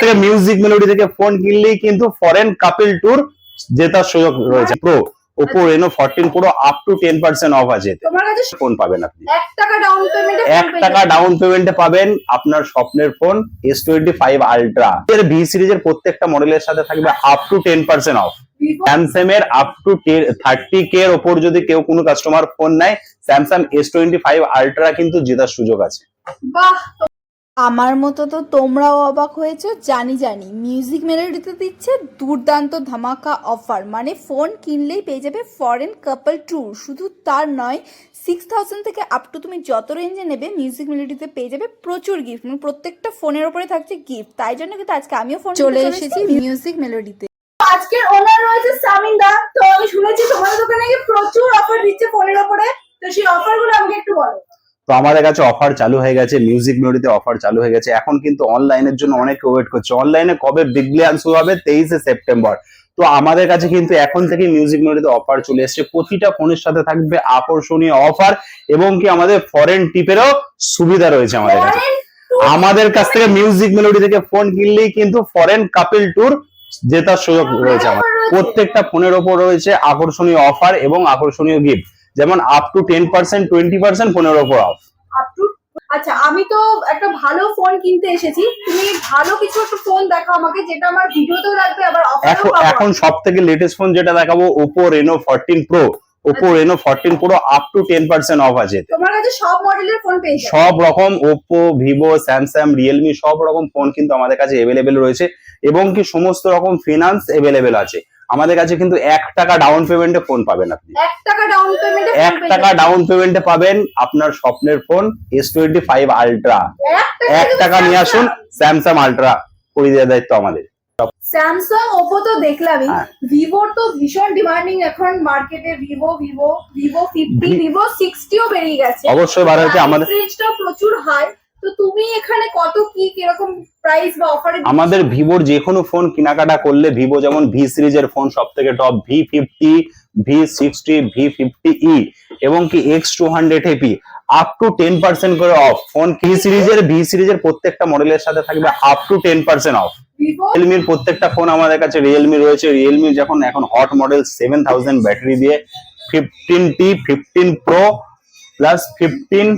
থেকে music melody থেকে phone কিনলেই কিন্তু ফরেন কাপেল ট্যুর জেতার সুযোগ রয়েছে। Pro Oppo Reno fourteen pro up to ten percent off আছে ফোন পাবেন আপনি। এক টাকা ডাউন পেমেন্টে পাবেন আপনার স্বপ্নের phone S twenty five ultra এর ভি সিরিজের প্রত্যেকটা মডেলের সাথে থাকবে up to ten percent off Samsung এর আপ টু থার্টি কে এর ওপর যদি কেউ কোনো কাস্টমার ফোন নেয় Samsung S twenty five ultra কিন্তু জেতার সুযোগ আছে। আমার মতো তো তোমরাও অবাক হয়েছো? জানি জানি। মিউজিক মেলোডিতে দিচ্ছে দুর্দান্ত ধামাকা অফার মানে ফোন কিনলেই পেয়ে যাবে ফরেন কাপল ট্যুর শুধু তার নয় সিক্স থাউজেন্ড থেকে আপ টু তুমি যত রেঞ্জে নেবে মিউজিক মেলোডিতে পেয়ে যাবে প্রচুর গিফট মানে প্রত্যেকটা ফোনের ওপরে থাকছে গিফট তাই জন্য কিন্তু আজকে আমিও ফোন চলে এসেছি মিউজিক মেলোডিতে আজকের ওনার রয়েছে সামিন দা তো আমি শুনেছি তোমাদের দোকানে প্রচুর অফার দিচ্ছে ফোনের উপরে। তো সেই অফারগুলো আমাকে একটু বলো। তো আমাদের কাছে অফার চালু হয়ে গেছে মিউজিক মেলোডিতে অফার চালু হয়ে গেছে। এখন কিন্তু অনলাইনের জন্য অনেকে ওয়েট করছে। অনলাইনে কবে বিগ বিলিয়ন শুরু হবে? তেইশে সেপ্টেম্বর। তো আমাদের কাছে কিন্তু এখন থেকে মিউজিক মেলোডিতে অফার চলে এসেছে। প্রতিটা ফোনের সাথে থাকবে আকর্ষণীয় অফার এবং কি আমাদের ফরেন টিপেরও সুবিধা রয়েছে আমাদের কাছে। আমাদের কাছ থেকে মিউজিক মেলোডি থেকে ফোন কিনলেই কিন্তু ফরেন কাপেল ট্যুর জেতার সুযোগ রয়েছে আমাদের। প্রত্যেকটা ফোনের ওপর রয়েছে আকর্ষণীয় অফার এবং আকর্ষণীয় গিফট যেমন up to ten percent twenty percent ফোনের ওপর অফ আপ টু আচ্ছা আমি তো একটা ভালো ফোন কিনতে এসেছি। তুমি ভালো কিছু একটা ফোন দেখো আমাকে যেটা আমার ভিডিওতেও লাগবে আবার এখন এখন সব থেকে লেটেস্ট ফোন যেটা দেখাবো Oppo Reno fourteen pro Oppo Reno fourteen pro up to ten percent off আছে। তোমার কাছে সব মডেলের ফোন পেয়ে যাবে। সব রকম ওপো ভিভো স্যামসাং রিয়েলমি সব রকম ফোন কিন্তু আমাদের কাছে এভেলেবেল রয়েছে। এবং কি সমস্ত রকম ফিনান্স এভেলেবেল আছে। আমাদের কাছে কিন্তু এক টাকা ডাউন পেমেন্টে ফোন পাবেন আপনি। এক টাকা ডাউন পেমেন্টে এক টাকা ডাউন পেমেন্টে পাবেন আপনার স্বপ্নের phone S twenty five ultra এক টাকা নিয়ে আসুন স্যামসাং আলট্রা করে দেওয়ার দায়িত্ব আমাদের। স্যামসাং ওপো তো দেখলামই। হ্যাঁ। ভিভোর তো ভীষণ ডিমান্ডিং এখন মার্কেটে Vivo Vivo Vivo fifty Vivo সিক্সটিও বেরিয়ে গেছে। অবশ্যই বার আমাদের প্রচুর হাই তো তুমি এখানে কত কি কীরকম প্রাইস বা অফারে আমাদের ভিভোর যে কোনো ফোন কেনাকাটা করলে ভিভো যেমন ভি সিরিজের ফোন সব থেকে top V fifty V sixty V fifty E এবং কি X two hundred AP up to ten percent করে অফ ফোন ভি সিরিজের ভি সিরিজের প্রত্যেকটা মডেলের সাথে থাকবে up to ten percent off রিয়েলমির প্রত্যেকটা ফোন আমাদের কাছে রিয়েলমি রয়েছে। রিয়েলমি যখন এখন hot model seven thousand battery দিয়ে fifteen T fifteen pro plus fifteen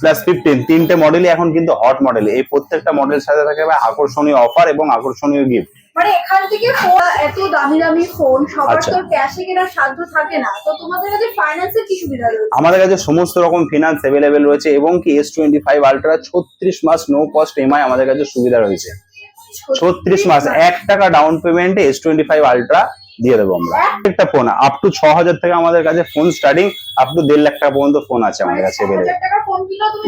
plus fifteen তিনটে মডেলই এখন কিন্তু হট মডেল এই প্রত্যেকটা মডেলের সাথে থাকবে আকর্ষণীয় অফার এবং আকর্ষণীয় গিফট মানে এখান থেকে ফোন এত দামি দামি ফোন সবার আচ্ছা। তো ক্যাশে কেনার সাধ্য থাকে না। তো তোমাদের কাছে ফাইন্যান্সের কি সুবিধা রয়েছে? আমাদের কাছে সমস্ত রকম ফিনান্স অ্যাভেলেবেল রয়েছে এবং কি এস টোয়েন্টি ফাইভ আলট্রা ছত্রিশ মাস নো কস্ট এমআই আমাদের কাছে সুবিধা রয়েছে। ছত্রিশ মাস এক টাকা ডাউন পেমেন্টে এস টোয়েন্টি ফাইভ আলট্রা দিয়ে দেবো আমরা। একটা ফোন আপ টু ছ হাজার থেকে আমাদের কাছে ফোন স্টার্টিং আপ টু দেড় লাখ টাকা পর্যন্ত ফোন আছে আমাদের কাছে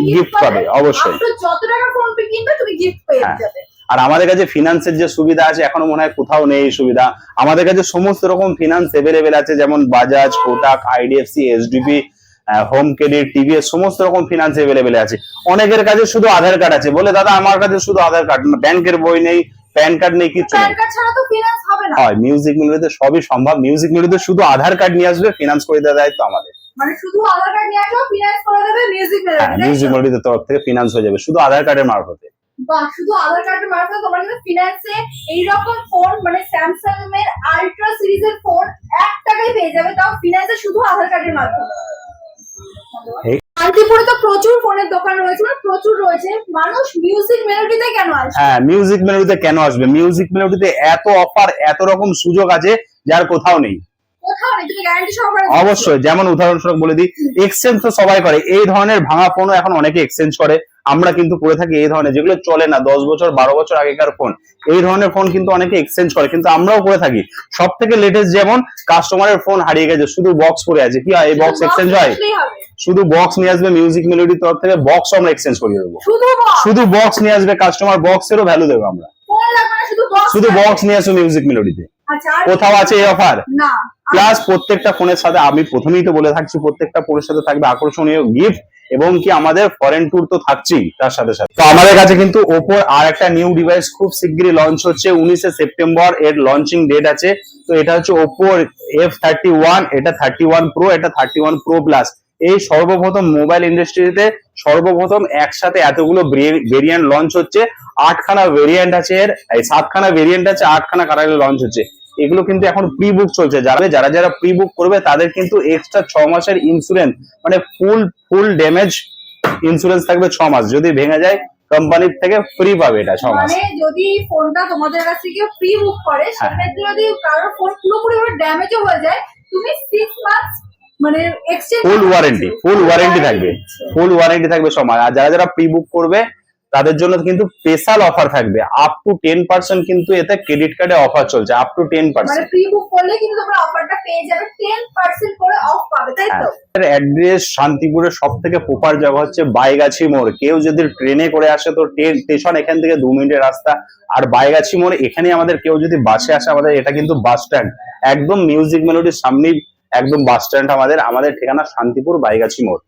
গিফট পাবে, অবশ্যই। যত টাকার ফোন কিনবে তুমি গিফট পেয়ে হ্যাঁ। যাবে। আর আমাদের কাছে ফিনান্সের যে সুবিধা আছে এখনও মনে হয় কোথাও নেই এই সুবিধা। আমাদের কাছে সমস্ত রকম ফিনান্স এভেলেবেল আছে যেমন Bajaj Kotak IDFC Home Credit TVS সমস্ত রকম ফিনান্স এভেলেবেল আছে। অনেকের কাছে শুধু আধার কার্ড আছে। বলে দাদা আমার কাছে শুধু আধার কার্ড ব্যাংকের বই নেই প্যান কার্ড নেই কিছু হয় মিউজিক মিলিতে সবই সম্ভব। মিউজিক মিলিতে শুধু আধার কার্ড নিয়ে আসবে ফিনান্স করে দেওয়ার দায়িত্ব আমাদের। মানে শুধু আধার কার্ড নিয়ে আসো ফিনান্স করে দেবে মিউজিক হ্যাঁ মিউজিক মিলিতে তরফ থেকে ফিনান্স হয়ে যাবে শুধু আধার কার্ডের মারফতে শুধু আধার কার্ডের মারফত তোমরা কিন্তু ফিনান্সে এইরকম ফোন মানে স্যামসাং এর আলট্রা সিরিজের ফোন এক টাকায় পেয়ে যাবে তাও ফিনান্সে শুধু আধার কার্ডের মাধ্যমে এই- শান্তিপুরে তো প্রচুর ফোনের দোকান রয়েছে মানে প্রচুর রয়েছে। মানুষ মিউজিক মেলোডিতে কেন হ্যাঁ মিউজিক মেলোডিতে কেন আসবে? মিউজিক মেলোডিতে এত অফার এত রকম সুযোগ আছে যার কোথাও নেই। অবশ্যই যেমন উদাহরণস্বরূপ বলে দিই এক্সচেঞ্জ তো সবাই করে এই ধরনের ভাঙা ফোনও এখন অনেকে এক্সচেঞ্জ করে। আমরা কিন্তু করে থাকি এই ধরনের যেগুলো চলে না দশ বছর বারো বছর আগেকার ফোন এই ধরনের ফোন কিন্তু অনেকে এক্সচেঞ্জ করে কিন্তু আমরাও করে থাকি। সব থেকে লেটেস্ট যেমন কাস্টমারের ফোন হারিয়ে গেছে শুধু বক্স পড়ে আছে। কি হয় এই বক্স এক্সচেঞ্জ হয়? শুধু বক্স নিয়ে আসবে মিউজিক মেলোডির তরফ থেকে বক্স আমরা এক্সচেঞ্জ করিয়ে দেবো। শুধু বক্স নিয়ে আসবে কাস্টমার বক্সেরও ভ্যালু দেবো আমরা। শুধু। বক্স নিয়ে আসো মিউজিক মেলোডিতে কোথাও আছে এই অফার প্লাস প্রত্যেকটা ফোনের সাথে আমি প্রথমেই তো বলে থাকছি প্রত্যেকটা ফোনের সাথে থাকবে আকর্ষণীয় গিফট এবং কি আমাদের ফরেন ট্যুর তো থাকছেই তার সাথে সাথে। তো আমাদের কাছে কিন্তু ওপোর আর একটা নিউ ডিভাইস খুব শিগগিরই লঞ্চ হচ্ছে উনিশে সেপ্টেম্বর এর লঞ্চিং ডেট আছে। তো এটা হচ্ছে ওপো এফ থার্টি ওয়ান এটা থার্টি ওয়ান প্রো এটা থার্টি ওয়ান প্রো প্লাস এই সর্বপ্রথম মোবাইল ইন্ডাস্ট্রিতে সর্বপ্রথম একসাথে এতগুলো ভেরিয়েন্ট লঞ্চ হচ্ছে। আটখানা ভেরিয়েন্ট আছে এর এই সাতখানা ভেরিয়েন্ট আছে আটখানা কালারের লঞ্চ হচ্ছে। এগুলো কিন্তু এখন প্রি বুক চলছে। যারা যারা যারা প্রি বুক করবে তাদের কিন্তু এক্সট্রা ছ মাসের ইন্স্যুরেন্স মানে ফুল ফুল ড্যামেজ ইন্স্যুরেন্স থাকবে ছ মাস। যদি ভেঙে যায় কোম্পানির থেকে ফ্রি পাবে এটা ছ মাস। মানে যদি ফোনটা তোমাদের কাছ থেকে প্রি বুক করে হ্যাঁ। সেক্ষেত্রে যদি কারোর ফোন পুরোপুরি ড্যামেজও হয়ে যায় তুমি সিক্স মান্থ মানে exchange full warranty full warranty থাকবে। ফুল ওয়ারেন্টি থাকবে সময় আর যারা যারা প্রি বুক করবে তাদের জন্য কিন্তু স্পেশাল অফার থাকবে। আপ টু টেন পার্সেন্ট কিন্তু এতে ক্রেডিট কার্ডে অফার চলছে আপ টু টেন মানে পার্সেন্ট প্রি বুক করলে কিন্তু তোমরা অফারটা পেয়ে যাবে টেন পার্সেন্ট করে অফ পাবে তাই তো? অ্যাড্রেস শান্তিপুরের সব থেকে প্রপার জায়গা হচ্ছে বাইগাছি মোড়। কেউ যদি ট্রেনে করে আসে তো ট্রেন স্টেশন এখান থেকে দু মিনিটের রাস্তা। আর বাইগাছি মোড় এখানে আমাদের কেউ যদি বাসে আসে আমাদের এটা কিন্তু বাস স্ট্যান্ড একদম মিউজিক মেলোডির সামনেই একদম বাস স্ট্যান্ড আমাদের আমাদের ঠিকানা শান্তিপুর বাইগাছি মোড়।